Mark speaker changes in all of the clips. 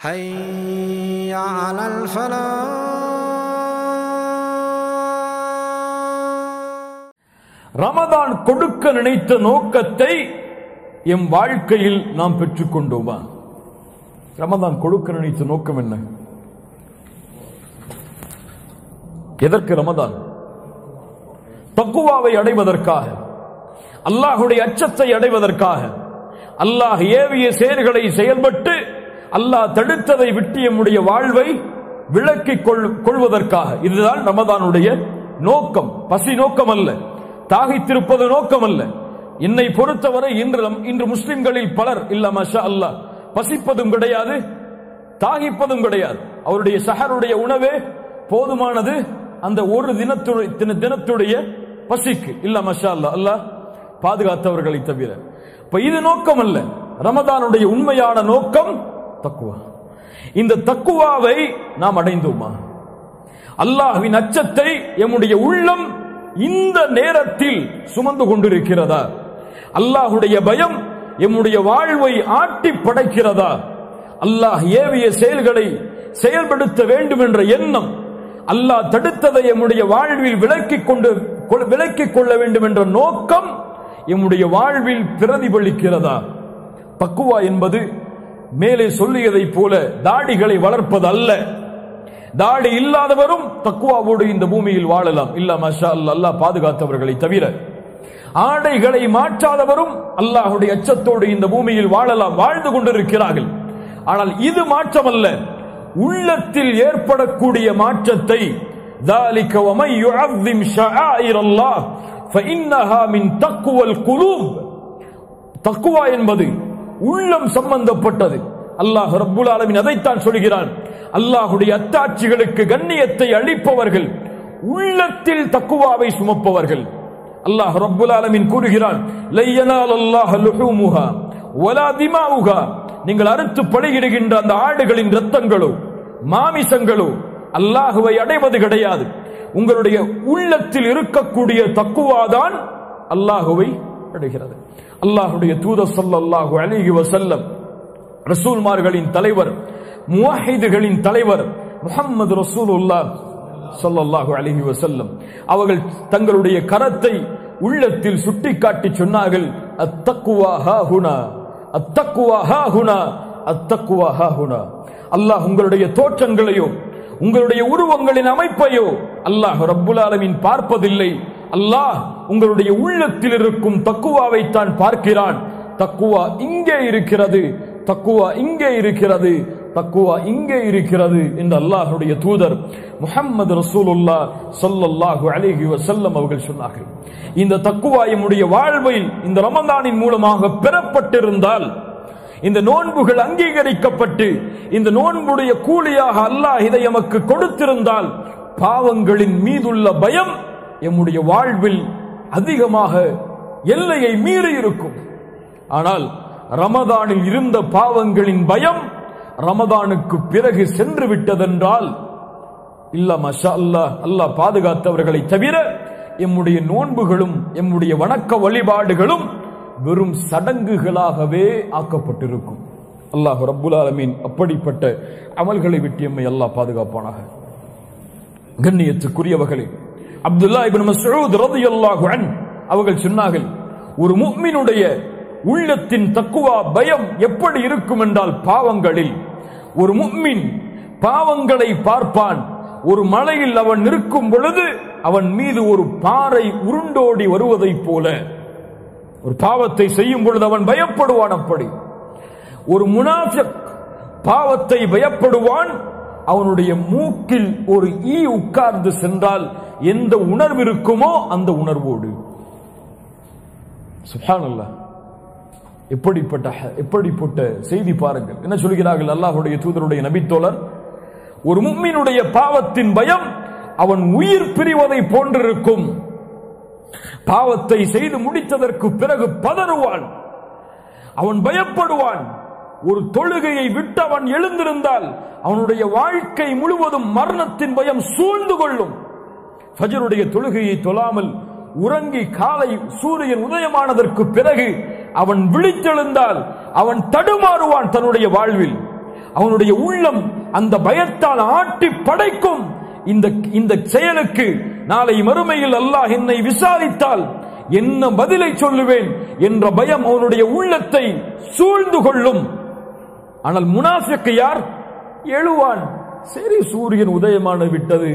Speaker 1: حي على الفلاح
Speaker 2: ரமதான் கொடுக்க நினைத்த நோக்கத்தை எம் வாழ்க்கையில் நாம் பெற்றுக்கொண்டோமா ரமதான் கொடுக்க நினைத்த நோக்கம் என்ன எதற்கு ரமதான் தக்குவாவை அடைவதற்காக அல்லாஹுடைய அச்சத்தை அடைவதற்காக அல்லாஹ் ஏவிய செயல்களை செயல்பட்டு அல்லாஹ் தடுத்ததை விட்டு எம்முடைய வாழ்வை விளக்கிக் கொள்- கொள்வதற்காக. இதுதான் ரமதானுடைய நோக்கம். பசி நோக்கம் அல்ல தாகித்திருப்பது நோக்கம் அல்ல என்னை பொறுத்தவரை இன்று இன்று முஸ்லிம்களில் பலர் இல்ல மஷா அல்லாஹ் பசிப்பதும் கிடையாது தாகிப்பதும் கிடையாது. அவருடைய சஹருடைய உணவே போதுமானது அந்த ஒரு தினத்துடைய தின- தினத்துடைய பசிக்கு. இல்ல மஷா அல்லா அல்லாஹ் பாதுகாத்தவர்களை தவிர. இப்ப இது நோக்கம் அல்ல ரமதானுடைய உண்மையான நோக்கம் தக்குவா. இந்த தக்குவாவை நாம் அடைந்தோமா? அல்லாஹ்வின் அச்சத்தை எம்முடைய உள்ளம் இந்த நேரத்தில் சுமந்து கொண்டிருக்கிறதா? அல்லாஹுடைய பயம் எம்முடைய வாழ்வை ஆட்டி படைக்கிறதா? அல்லாஹ் ஏவிய செயல்களை செயல்படுத்த வேண்டும் என்ற எண்ணம் அல்லாஹ் தடுத்ததை எம்முடைய வாழ்வில் விலக்கிக் கொண்டு கொள்- விலக்கிக் கொள்ள வேண்டும் என்ற நோக்கம் எம்முடைய வாழ்வில் பிரதிபலிக்கிறதா? பக்குவா என்பது மேலே சொல்லியதைப் போல தாடிகளை வளர்ப்பது அல்ல தாடி இல்லாதவரும் தக்குவாவோடு இந்த பூமியில் வாழலாம் இல்ல மஷா அல்லா அல்லாஹ் பாதுகாத்தவர்களை தவிர ஆடைகளை மாற்றாதவரும் அல்லாஹுடைய அச்சத்தோடு இந்த பூமியில் வாழலாம் வாழ்ந்து கொண்டிருக்கிறார்கள் ஆனால் இது மாற்றமல்ல உள்ளத்தில் ஏற்படக்கூடிய மாற்றத்தை ذلك ومن يعظم شعائر الله فإنها من تقوى القلوب தக்குவா என்பது உள்ளம் சம்பந்தப்பட்டது. அல்லாஹ் ரப்புல் ஆலமின் அதைத்தான் சொல்கிறான். அல்லாஹுடைய அத்தாட்சிகளுக்கு கண்ணியத்தை அளிப்பவர்கள் உள்ளத்தில் தக்குவாவை சுமப்பவர்கள். அல்லாஹ் ரப்புல் ஆலமின் கூறுகிறான் லையனால் அல்லாஹ் லுஹூமுஹா வலா திமாவுகா நீங்கள் அறுத்து பழகிடுகின்ற அந்த ஆடுகளின் ரத்தங்களோ மாமிசங்களோ அல்லாஹுவை அடைவது கிடையாது. உங்களுடைய உள்ளத்தில் இருக்கக்கூடிய தக்குவாதான் அல்லாஹுவை அடைகிறது அல்லாஹுடைய தூத ஸல்லல்லாஹு அலிஹி வசல்லம் ரசூல்மார்களின் தலைவர் முவாஹிதுகளின் தலைவர் முகமது ரசூலுல்லா ஸல்லல்லாஹு அலிஹி வசல்லம் அவர்கள் தங்களுடைய கரத்தை உள்ளத்தில் சுட்டிக்காட்டி சொன்னார்கள் அத்தக்குவா ஹாஹுனா அத்தக்குவா ஹாஹுனா அத்தக்குவா ஹாஹுனா அல்லாஹ் உங்களுடைய தோற்றங்களையோ உங்களுடைய உருவங்களின் அமைப்பையோ அல்லாஹ் ரப்புல் ஆலமின் பார்ப்பதில்லை. அல்லாஹ் உங்களுடைய உள்ளத்தில் இருக்கும் தக்குவாவை தான் பார்க்கிறான். தக்குவா இங்கே இருக்கிறது தக்குவா இங்கே இருக்கிறது தக்குவா இங்கே இருக்கிறது என்று அல்லாஹுடைய தூதர் முஹம்மது ரசூலுல்லா ஸல்லல்லாஹு அலிஹி வசல்லம் அவர்கள் சொன்னார்கள். இந்த தக்குவா எம்முடைய வாழ்வில் இந்த ரமதானின் மூலமாக பெறப்பட்டிருந்தால் இந்த நோன்புகள் அங்கீகரிக்கப்பட்டு இந்த நோன்புடைய கூலியாக அல்லாஹ் இதை எமக்கு கொடுத்திருந்தால் பாவங்களின் மீதுள்ள பயம் எம்முடைய வாழ்வில் அதிகமாக எல்லையை மீறி இருக்கும். ஆனால் ரமதானில் இருந்த பாவங்களின் பயம் ரமதானுக்கு பிறகு சென்று விட்டதென்றால் இல்ல மஷா அல்லாஹ் அல்லாஹ் பாதுகாத்தவர்களை தவிர எம்முடைய நோன்புகளும் எம்முடைய வணக்க வழிபாடுகளும் வெறும் சடங்குகளாகவே ஆக்கப்பட்டிருக்கும். அல்லாஹ் ரப்புல் ஆலமீன் அப்படிப்பட்ட அமல்களை விட்டு எம்மை அல்லாஹ் பாதுகாப்பானாக. கண்ணியத்துக்குரியவர்களே அப்துல்லா இப்னு மஸ்ஊத் ரலியல்லாஹு அன் அவர்கள் சொன்னார்கள் ஒரு முக்மினுடைய உள்ளத்தின் தக்குவா பயம் எப்படி இருக்கும் என்றால் பாவங்களில். ஒரு முக்மின் பாவங்களை பார்ப்பான். ஒரு மலையில் அவன் நிற்கும் பொழுது அவன் மீது ஒரு பாறை உருண்டோடி வருவதைப் போல. ஒரு பாவத்தை செய்யும் பொழுது அவன் பயப்படுவான் அப்படி. ஒரு முனாஃபிக் பாவத்தை பயப்படுவான். அவனுடைய மூக்கில் ஒரு ஈ உட்கார்ந்து சென்றால் எந்த உணர்வு இருக்குமோ அந்த உணர்வோடு. சுஹானல்லா. எப்படிப்பட்ட எப்படிப்பட்ட செய்தி பாருங்கள். என்ன சொல்கிறார்கள்? அல்லாஹுடைய தூதருடைய நபித்தோழர் ஒரு மும்மினுடைய பாவத்தின் பயம் அவன் உயிர் பிரிவதை போன்றிருக்கும். பாவத்தை செய்து முடித்ததற்கு பிறகு பதறுவான். அவன் பயப்படுவான். ஒரு தொழுகையை விட்டு அவன் எழுந்திருந்தால் அவனுடைய வாழ்க்கை முழுவதும் மரணத்தின் பயம் சூழ்ந்து கொள்ளும். ஃபஜருடைய தொழுகையை தொழாமல் உறங்கி காலை சூரியன் உதயமானதற்கு பிறகு அவன் விழித்தெழுந்தால் அவன் தடுமாறுவான் தன்னுடைய வாழ்வில். அவனுடைய உள்ளம் அந்த பயத்தால் ஆட்டி படைக்கும். இந்த இந்த செயலுக்கு நாளை மறுமையில் அல்லாஹ் என்னை விசாரித்தால் என்ன பதிலை சொல்லுவேன் என்ற பயம் அவனுடைய உள்ளத்தை சூழ்ந்து கொள்ளும். ஆனால் முனாஃபிக்கு யார்? எழுவான். சரி சூரியன் உதயமான விட்டது.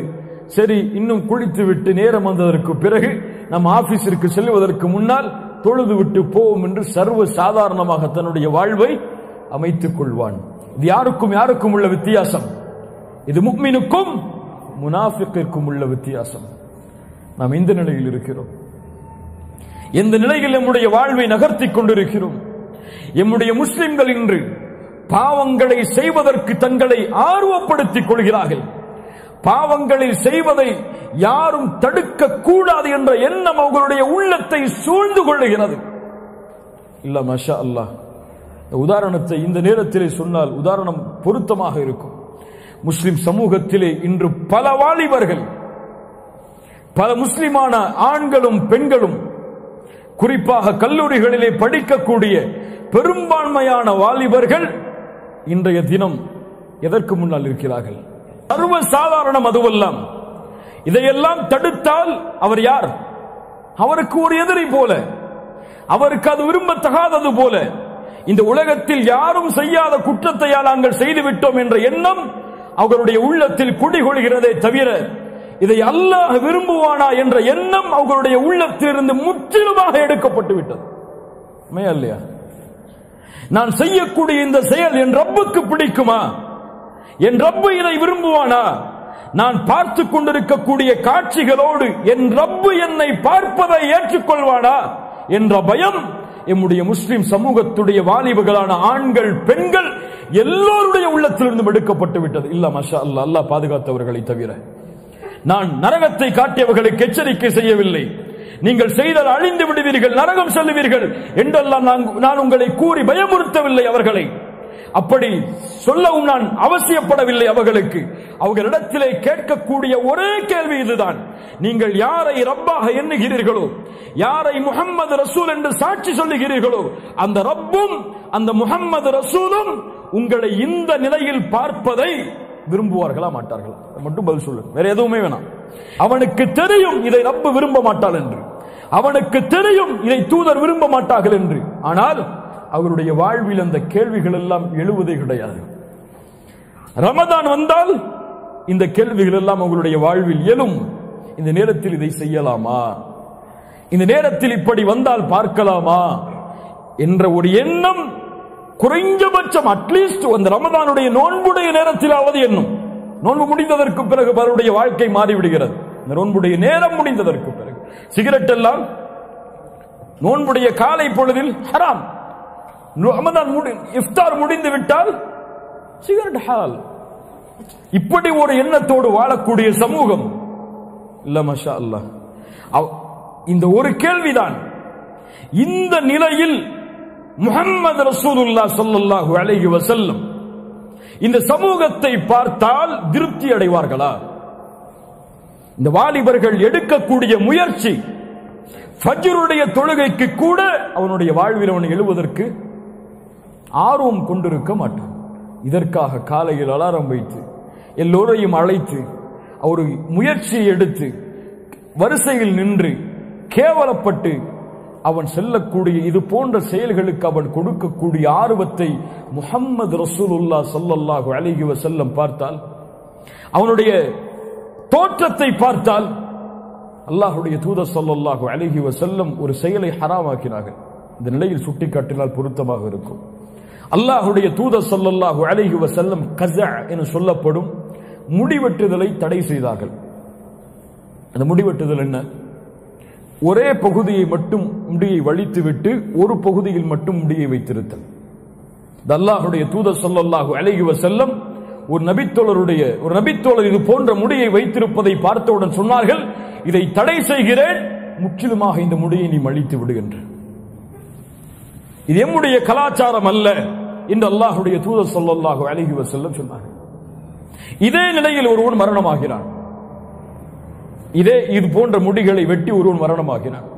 Speaker 2: சரி இன்னும் குளித்து விட்டு நேரம் வந்ததற்கு பிறகு நம் ஆபீஸிற்கு செல்வதற்கு முன்னால் தொழுது விட்டு போவோம் என்று சர்வ சாதாரணமாக தன்னுடைய வாழ்வை அமைத்துக் கொள்வான். இது யாருக்கும் யாருக்கும் உள்ள வித்தியாசம்? இது முக்மினுக்கும் முனாஃபிக்கிற்கும் உள்ள வித்தியாசம். நாம் இந்த நிலையில் இருக்கிறோம்? எந்த நிலையில் நம்முடைய வாழ்வை நகர்த்திக் கொண்டிருக்கிறோம்? எம்முடைய முஸ்லிம்கள் இன்று பாவங்களை செய்வதற்கு தங்களை ஆர்வப்படுத்திக் கொள்கிறார்கள். பாவங்களை செய்வதை யாரும் தடுக்க கூடாது என்ற எண்ணம் அவர்களுடைய உள்ளத்தை சூழ்ந்து கொள்ளுகிறது. இல்ல மஷா அல்லாஹ். இந்த உதாரணத்தை இந்த நேரத்திலே சொன்னால் உதாரணம் பொருத்தமாக இருக்கும். முஸ்லிம் சமூகத்திலே இன்று பல வாலிபர்கள் பல முஸ்லிமான ஆண்களும் பெண்களும் குறிப்பாக கல்லூரிகளிலே படிக்கக்கூடிய பெரும்பான்மையான வாலிபர்கள் இன்றைய தினம் எதற்கு முன்னால் இருக்கிறார்கள்? சர்வ சாதாரணம் அதுவெல்லாம். இதையெல்லாம் தடுத்தால் அவர் யார்? அவருக்கு ஒரு எதிரி போல. அவருக்கு அது விரும்பத்தகாதது போல. இந்த உலகத்தில் யாரும் செய்யாத குற்றத்தையால் நாங்கள் செய்துவிட்டோம் என்ற எண்ணம் அவர்களுடைய உள்ளத்தில் குடிகொள்கிறதே தவிர இதை அல்லாஹ் விரும்புவானா என்ற எண்ணம் அவர்களுடைய உள்ளத்திலிருந்து முற்றிலுமாக எடுக்கப்பட்டு விட்டது இல்லையா? நான் செய்யக்கூடிய இந்த செயல் என் ரப்புக்கு பிடிக்குமா? என் ரப்பு இதை விரும்புவானா? நான் பார்த்து கொண்டிருக்கக்கூடிய காட்சிகளோடு என் ரப்பு என்னை பார்ப்பதை ஏற்றுக்கொள்வானா? என்ற பயம் எம்முடைய முஸ்லிம் சமூகத்துடைய வாலிபர்களான ஆண்கள் பெண்கள் எல்லோருடைய உள்ளத்திலிருந்தும் எடுக்கப்பட்டு விட்டது. இல்ல மஷா அல்லா அல்லாஹ் பாதுகாத்தவர்களை தவிர. நான் நரகத்தை காட்டியவர்களுக்கு எச்சரிக்கை செய்யவில்லை. நீங்கள் செய்தால் அழிந்து விடுவீர்கள் நரகம் செல்லுவீர்கள் என்றெல்லாம் நான் நான் உங்களை கூறி பயமுறுத்தவில்லை அவர்களை. அப்படி சொல்லவும் நான் அவசியப்படவில்லை அவர்களுக்கு. அவர்களிடத்திலே கேட்கக்கூடிய ஒரே கேள்வி இதுதான். நீங்கள் யாரை ரப்பாக எண்ணுகிறீர்களோ யாரை முகம்மது ரசூல் என்று சாட்சி சொல்லுகிறீர்களோ அந்த ரப்பும் அந்த முகம்மது ரசூலும் உங்களை இந்த நிலையில் பார்ப்பதை விரும்புவார்களா மாட்டார்களா? மட்டும் பதில் சொல்லு. வேற எதுவுமே வேணாம். அவனுக்கு தெரியும் இதை ரப்பு விரும்ப மாட்டாள் என்று. அவனுக்கு தெரியும் இதை தூதர் விரும்ப மாட்டார்கள் என்று. ஆனால் அவருடைய வாழ்வில் அந்த கேள்விகள் எல்லாம் எழுவதே கிடையாது. ரமதான் வந்தால் இந்த கேள்விகள் எல்லாம் அவர்களுடைய வாழ்வில் எழும். இந்த நேரத்தில் இதை செய்யலாமா? இந்த நேரத்தில் இப்படி வந்தால் பார்க்கலாமா? என்ற ஒரு எண்ணம் குறைஞ்சபட்சம் அட்லீஸ்ட் அந்த ரமதானுடைய நோன்புடைய நேரத்திலாவது என்னும் நோன்பு முடிந்ததற்கு பிறகு பலருடைய வாழ்க்கை மாறிவிடுகிறது. இந்த நோன்புடைய நேரம் முடிந்ததற்கு பிறகு. சிகரெட் எல்லாம் நோன்புடைய காலை பொழுதில் ஹராம். ரமதான் முடி இஃப்தார் முடிந்து விட்டால் சிகரெட் ஹால். இப்படி ஒரு எண்ணத்தோடு வாழக்கூடிய சமூகம். இல்ல மஷா அல்லாஹ். அவ்- இந்த ஒரு கேள்விதான். இந்த நிலையில் முகம்மது ரசூலுல்லா சொல்லல்லாஹு அலைஹி வசல்லம் இந்த சமூகத்தை பார்த்தால் திருப்தி அடைவார்களா? இந்த வாலிபர்கள் எடுக்கக்கூடிய முயற்சி ஃபஜ்ருடைய தொழுகைக்கு கூட அவனுடைய வாழ்வில் அவன் எழுவதற்கு ஆர்வம் கொண்டிருக்க மாட்டான். இதற்காக காலையில் அலாரம் வைத்து எல்லோரையும் அழைத்து ஒரு முயற்சியை எடுத்து வரிசையில் நின்று கேவலப்பட்டு அவன் செல்லக்கூடிய இது போன்ற செயல்களுக்கு அவன் கொடுக்கக்கூடிய ஆர்வத்தை முகம்மது ரசூலுல்லா சல்லல்லாஹு அழகி செல்லம் பார்த்தால் அவனுடைய தோற்றத்தை பார்த்தால் அல்லாஹுடைய தூத ஸல்லல்லாஹு அழகி வஸல்லம் ஒரு செயலை ஹராமாக்கினார்கள். இந்த நிலையில் சுட்டிக்காட்டினால் பொருத்தமாக இருக்கும். அல்லாஹுடைய தூத சொல்லல்லாஹு அழகி செல்லம் கச என சொல்லப்படும் முடிவெட்டுதலை தடை செய்தார்கள். அந்த முடிவெட்டுதல் என்ன? ஒரே பகுதியை மட்டும் முடியை வழித்துவிட்டு ஒரு பகுதியில் மட்டும் முடியை வைத்திருத்தல். இது தூதர் சொல்லல்லாஹு அலைஹி செல்லம் ஒரு நபித்தோழருடைய ஒரு நபித்தோழர் இது போன்ற முடியை வைத்திருப்பதை பார்த்தவுடன் சொன்னார்கள் இதை தடை செய்கிறேன் முற்றிலுமாக இந்த முடியை நீ மழித்து விடுகின்ற இது எம்முடைய கலாச்சாரம் அல்ல என்று அல்லாஹுடைய தூதர் சொல்லல்லாஹு அலைஹி செல்லம் சொன்னார்கள். இதே நிலையில் ஒருவன் மரணமாகிறான். இதே இது போன்ற முடிகளை வெட்டி ஒருவன் மரணமாகினான்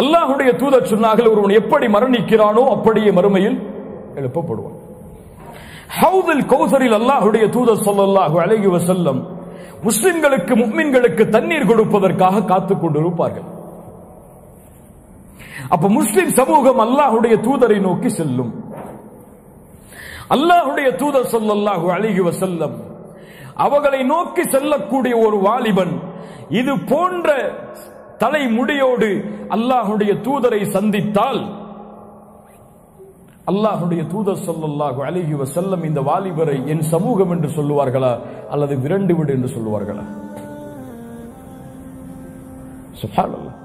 Speaker 2: அல்லாஹுடைய தூதர் சொன்னார்கள் ஒருவன் எப்படி மரணிக்கிறானோ அப்படியே மறுமையில் எழுப்பப்படுவான். ஹவுதில் கௌசரில் அல்லாஹுடைய தூதர் சொல்லல்லாஹு அலைஹி வஸல்லம் முஸ்லிம்களுக்கு முக்மின்களுக்கு தண்ணீர் கொடுப்பதற்காக காத்துக் கொண்டிருப்பார்கள். அப்ப முஸ்லிம் சமூகம் அல்லாஹுடைய தூதரை நோக்கி செல்லும். அல்லாஹுடைய தூதர் சொல்லல்லாஹு அலைஹி செல்லம் அவர்களை நோக்கி செல்லக்கூடிய ஒரு வாலிபன் இது போன்ற தலைமுடியோடு அல்லாஹுடைய தூதரை சந்தித்தால் அல்லாஹுடைய தூதர் சொல்லல்லாஹு அழகி செல்லம் இந்த வாலிபரை என் சமூகம் என்று சொல்லுவார்களா அல்லது விரண்டு விடு என்று சொல்லுவார்களா? சுப்ஹானல்லாஹ்